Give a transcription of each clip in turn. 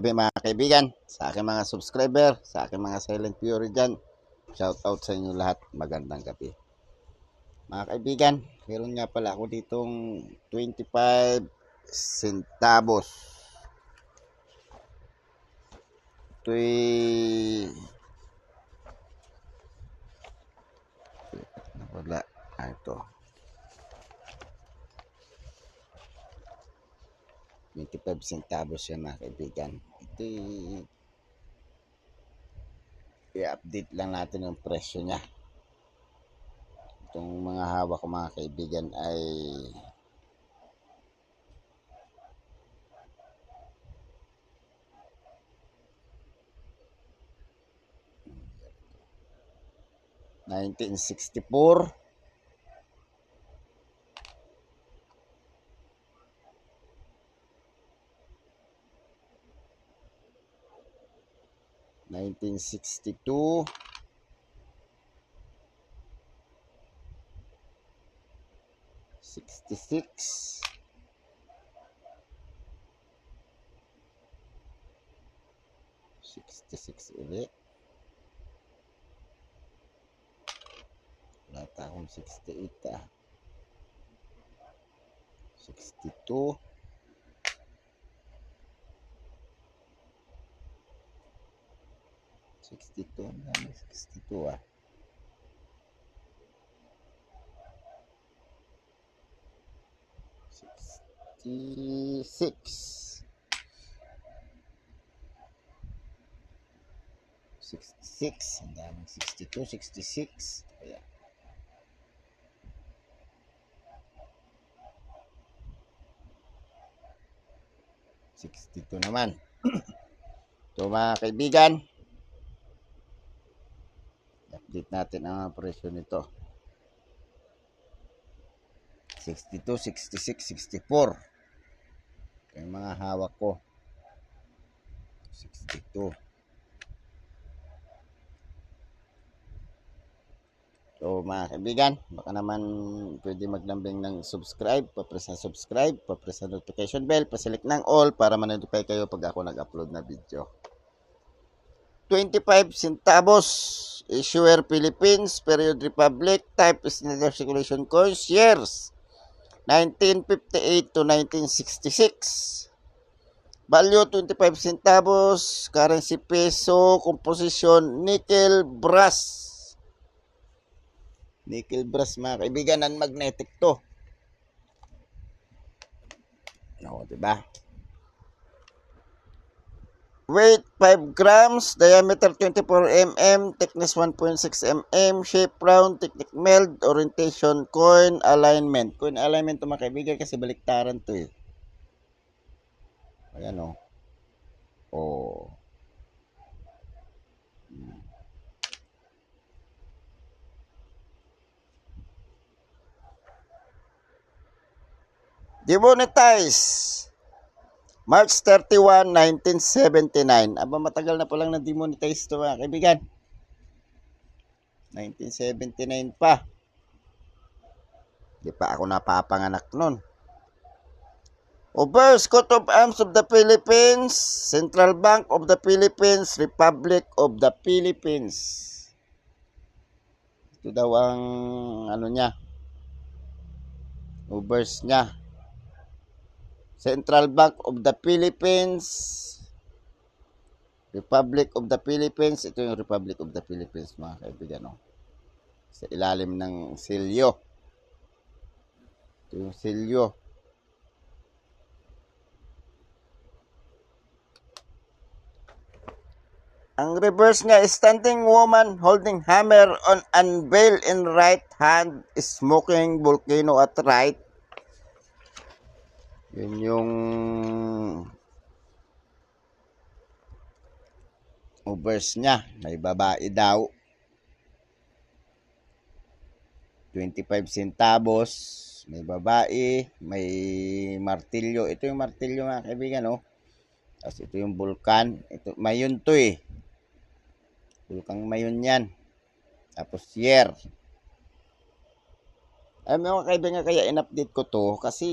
Sabi mga kaibigan, sa aking mga subscriber, sa aking mga silent viewer dyan, shout out sa inyo lahat. Magandang gabi. Mga kaibigan, meron nga pala ako ditong 25 centavos. Ito'y... Wala. Ah, ito. 25 centavos yan mga kaibigan. Ito i-update lang natin yung presyo niya. Itong mga hawak ko mga kaibigan ay nineteen sixty four 1962 66 66 ulit wala pa akong 68 ah. 62 62 ang dami 62 ah Sixty six. Sixty six. Ang daming sixty two, sixty six. Kaya. Sixty two naman. so mga kaibigan, update natin ang presyo nito. 62, 66, 64. Yung mga hawak ko. 62. So mga kaibigan, baka naman pwede maglambing ng subscribe, papress na subscribe, papress na notification bell, paselect ng all para ma-notify kayo pag ako nag-upload na video. 25 centavos, issuer Philippines, period Republic, type is neither circulation coins, years 1958 to 1966. Value 25 centavos, currency peso, composition nickel brass. Nickel brass mga kaibigan, non-magnetic to. No, 'di ba? Weight 5 grams, diameter 24 mm, thickness 1.6 mm, shape round, technique meld, orientation, coin alignment. Coin alignment to mga kaibigan kasi baliktaran to eh. Ayan o. Oh. Hmm. Demonetize. March 31, 1979. Aba, matagal na palang na-demonetize to mga kaibigan. 1979 pa. Di pa ako napapanganak nun. Over Coat of Arms of the Philippines, Central Bank of the Philippines, Republic of the Philippines. Ito daw ang ano niya. Overs niya. Central Bank of the Philippines, Republic of the Philippines. Ito yung Republic of the Philippines, mga kaibigan. No? Sa ilalim ng silyo. Ito yung silyo. Ang reverse is standing woman holding hammer on unveil in right hand, smoking volcano at right. Yun yung overs niya. May babae daw. 25 centavos. May babae. May martilyo. Ito yung martilyo mga kaibigan, oh. Tapos ito yung vulkan. Ito, mayon to eh. Vulkang mayon yan. Tapos year. Ay, mga kaibigan, kaya in-update ko to kasi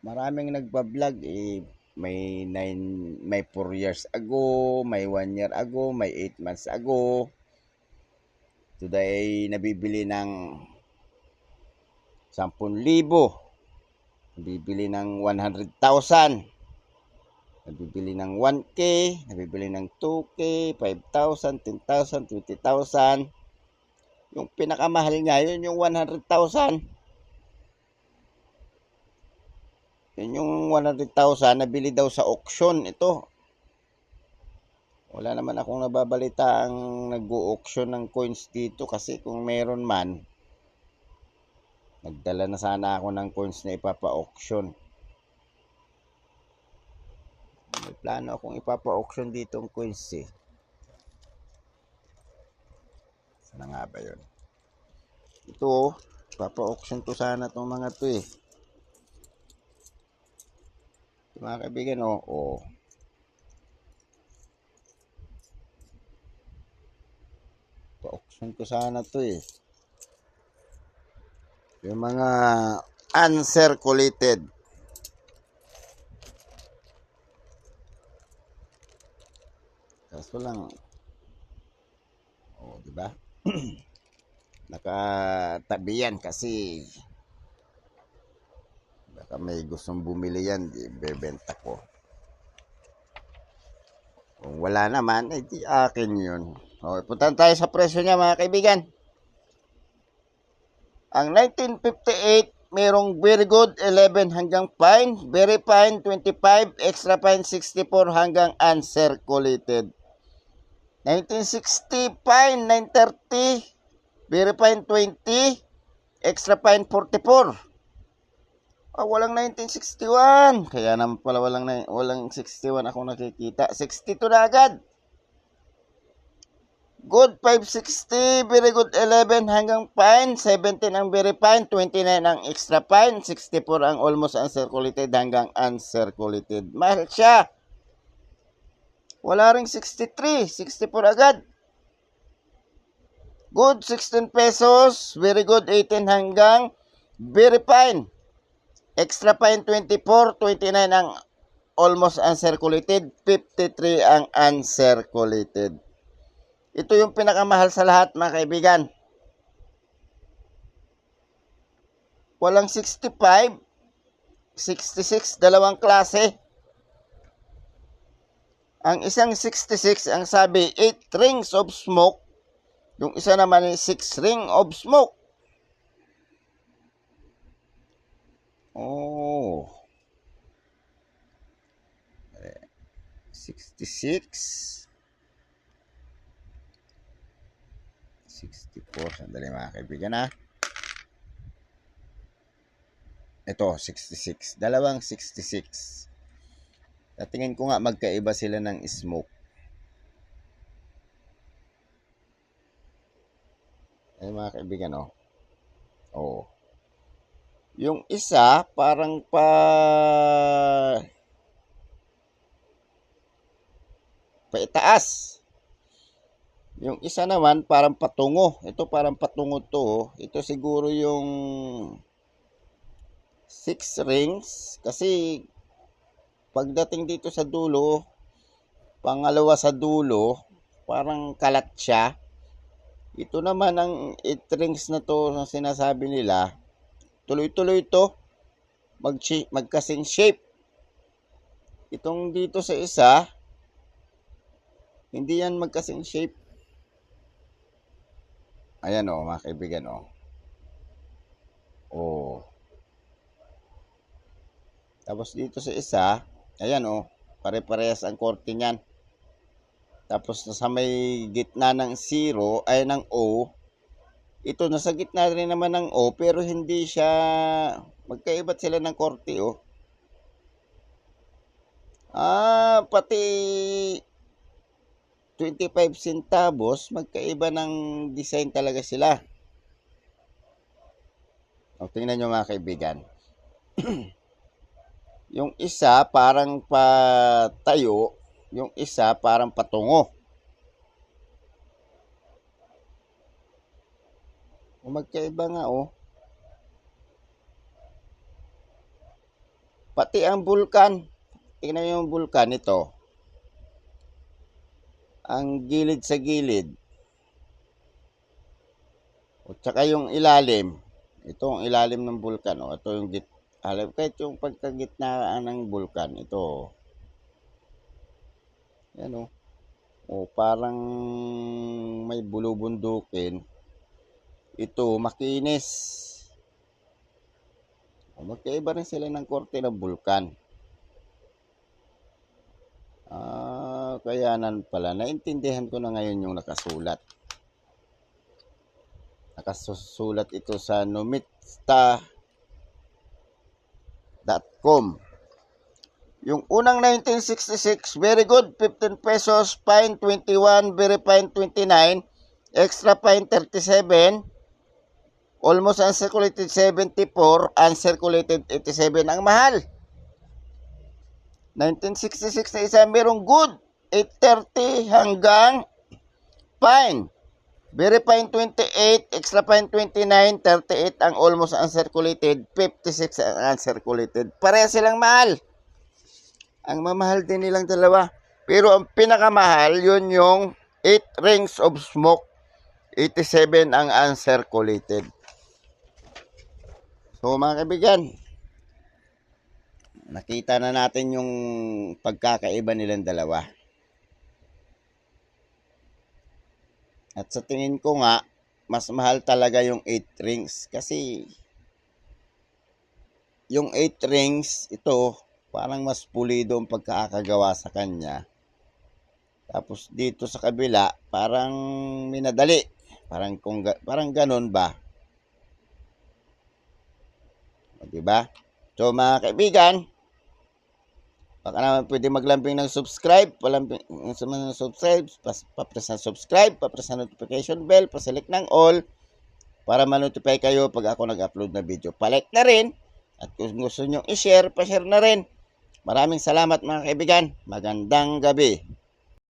maraming nagbablog eh may 9 may 4 years ago, may 1 year ago, may 8 months ago. Today nabibili ng 10,000. Nabibili ng 100,000. Nabibili ng 1K, nabibili ng 2K, 5,000, 10,000, 20,000. Yung pinakamahal niya, yun yung 100,000. Yun yung 100,000, nabili daw sa auction. Ito. Wala naman akong nababalita ang nag-auction ng coins dito kasi kung meron man, nagdala na sana ako ng coins na ipapa-auction. May plano akong ipapa-auction dito ang coins eh. Sana nga ba yun? Ito, papa-auction to sana tong mga to eh. Mga kaibigan, oh, oh. Pa-auction ko sana to eh. Yung mga uncirculated. Kaso lang, oh, di ba? Nakatabi yan kasi baka may gustong bumili yan, di bebenta ko. Kung wala naman, eh di akin yun. Okay, puntan tayo sa presyo niya mga kaibigan. Ang 1958, merong very good 11 hanggang fine, very fine 25, extra fine 64 hanggang uncirculated. 1960, fine 930, very fine 20, extra fine 44. Ah, walang 1961. Kaya naman pala walang, walang 61 ako nakikita. 62 na agad. Good 560, very good 11 hanggang fine, 17 ang very fine, 29 ang extra fine, 64 ang almost uncirculated hanggang uncirculated. Mahal siya. Wala ring 63, 64 agad. Good 16 pesos, very good 18 hanggang very fine. Extra fine 24, 29 ang almost uncirculated, 53 ang uncirculated. Ito yung pinakamahal sa lahat mga kaibigan. Walang 65, 66, dalawang klase. Ang isang 66, ang sabi 8 rings of smoke. Yung isa naman ay 6 ring of smoke. Oh. 66. 64. Sandali mga kaibigan ha. Ito, 66. Dalawang 66. Tatingin ko nga magkaiba sila ng smoke. Ay mga kaibigan oh. Oh. Yung isa parang pa paitaas. Yung isa naman parang patungo. Ito parang patungo to. oh. Ito siguro yung six rings kasi pagdating dito sa dulo, pangalawa sa dulo, parang kalat siya. Ito naman ang 8 rings na to na sinasabi nila. Tuloy-tuloy to. Mag magkasing shape. Itong dito sa isa, hindi yan magkasing shape. Ayan o, mga kaibigan o. Oh. Tapos dito sa isa, ayan o, pare-parehas ang korte niyan. Tapos sa may gitna ng 0 ay ng O, ito nasa gitna rin naman ng O pero hindi siya magkaibat sila ng korte oh. Ah, pati 25 centavos, magkaiba ng design talaga sila. O, tingnan nyo mga kaibigan. yung isa parang patayo, yung isa parang patungo. Magkaiba nga oh. Pati ang bulkan, tingnan nyo yung vulkan ito. Ang gilid sa gilid. At saka yung ilalim. Ito ang ilalim ng vulkan. O, ito yung git alam kahit yung pagkagitnaan ng vulkan. Ito. Yan o. O parang may bulubundukin. Ito makinis. Magkaiba rin sila ng korte ng vulkan. Ah, kaya nan pala. Naintindihan ko na ngayon yung nakasulat. Nakasulat ito sa numista.com. Yung unang 1966, very good, 15 pesos, fine 21, very fine 29, extra fine 37, almost uncirculated 74, uncirculated 87. Ang mahal. 1966 na isa, merong good, 830 hanggang fine. Very fine 28, extra fine 29, 38 ang almost uncirculated, 56 ang uncirculated. Pareha silang mahal. Ang mamahal din nilang dalawa. Pero ang pinakamahal, yun yung 8 rings of smoke. 87 ang uncirculated. So mga kaibigan, nakita na natin yung pagkakaiba nilang dalawa. At sa tingin ko nga, mas mahal talaga yung 8 rings kasi yung 8 rings, ito, parang mas pulido ang pagkakagawa sa kanya. Tapos dito sa kabila, parang minadali. Parang kung parang ganun ba? O, di ba? So mga kaibigan, baka naman pwede maglambing ng subscribe, palambing sa mga subscribe, papress ng subscribe, papress ng notification bell, paselect ng all para ma-notify kayo pag ako nag-upload na video. Palike na rin at kung gusto nyo i-share, pa-share na rin. Maraming salamat mga kaibigan. Magandang gabi.